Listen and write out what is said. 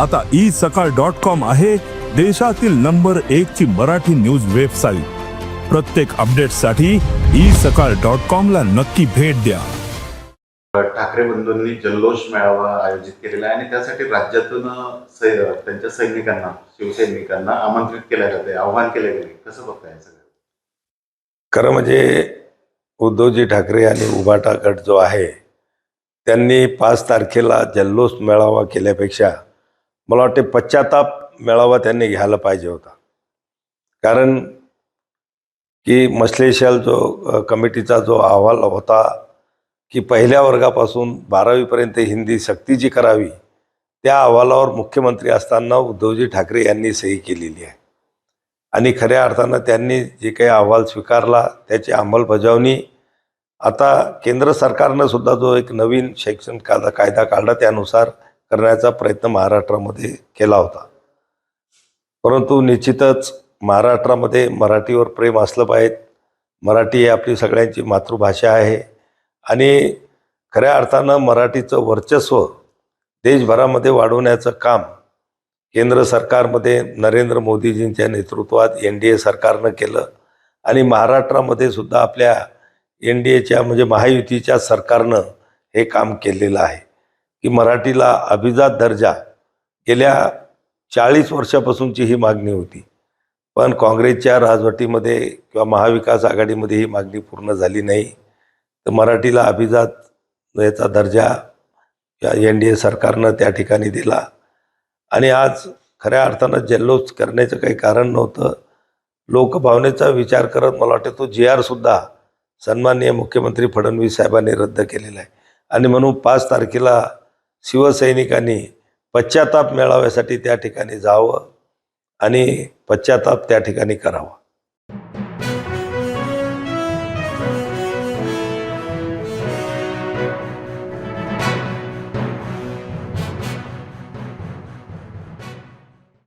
आता ई सकाळ dot com आहे देशातील नंबर एक ची मराठी न्यूज वेबसाईट. प्रत्येक अपडेटसाठी ई सकाळ डॉट कॉम ला नक्की भेट द्या. ठाकरे बंधूंनी जल्लोष मेळावा आयोजित केलेला आहे आणि त्यासाठी राज्यातून सै- त्यांच्या सैनिकांना शिवसैनिकांना आमंत्रित केलं जाते आव्हान केले गेले कसं बघताय सगळं? खरं म्हणजे उद्धवजी ठाकरे आणि उभाटा गट जो आहे त्यांनी पाच तारखेला जल्लोष मेळावा केल्यापेक्षा मला वाटते पश्चाताप मेळावा त्यांनी घ्यायला पाहिजे होता. कारण की मसलेशाल जो कमिटीचा जो अहवाल होता की पहिल्या वर्गापासून बारावीपर्यंत हिंदी सक्तीची करावी त्या अहवालावर मुख्यमंत्री असताना उद्धवजी ठाकरे यांनी सही केलेली आहे. आणि खऱ्या अर्थानं त्यांनी जे काही अहवाल स्वीकारला त्याची अंमलबजावणी आता केंद्र सरकारनं सुद्धा जो एक नवीन शैक्षणिक कायदा कायदा काढला त्यानुसार करण्याचा प्रयत्न महाराष्ट्रामध्ये केला होता. परंतु निश्चितच महाराष्ट्रामध्ये मराठीवर प्रेम असलं पाहिजे. मराठी ही आपली सगळ्यांची मातृभाषा आहे. आणि खऱ्या अर्थानं मराठीचं वर्चस्व देशभरामध्ये वाढवण्याचं काम केंद्र सरकारमध्ये नरेंद्र मोदीजींच्या नेतृत्वात एन डी ए सरकारनं केलं. आणि महाराष्ट्रामध्ये सुद्धा आपल्या एन डी एच्या म्हणजे महायुतीच्या सरकारनं हे काम केलेलं आहे. की मराठीला अभिजात दर्जा गेल्या चाळीस वर्षापासूनची ही मागणी होती. पण काँग्रेसच्या राजवटीमध्ये किंवा महाविकास आघाडीमध्ये ही मागणी पूर्ण झाली नाही. तर मराठीला अभिजात याचा दर्जा या एन डी ए सरकारनं त्या ठिकाणी दिला. आणि आज खऱ्या अर्थानं जल्लोष करण्याचं काही कारण नव्हतं. लोकभावनेचा विचार करत मला वाटतं तो जी आरसुद्धा सन्माननीय मुख्यमंत्री फडणवीस साहेबांनी रद्द केलेला आहे. आणि म्हणून पाच तारखेला शिवसैनिकांनी पश्चाताप मेळाव्यासाठी त्या ठिकाणी जावं आणि पश्चाताप त्या ठिकाणी करावा.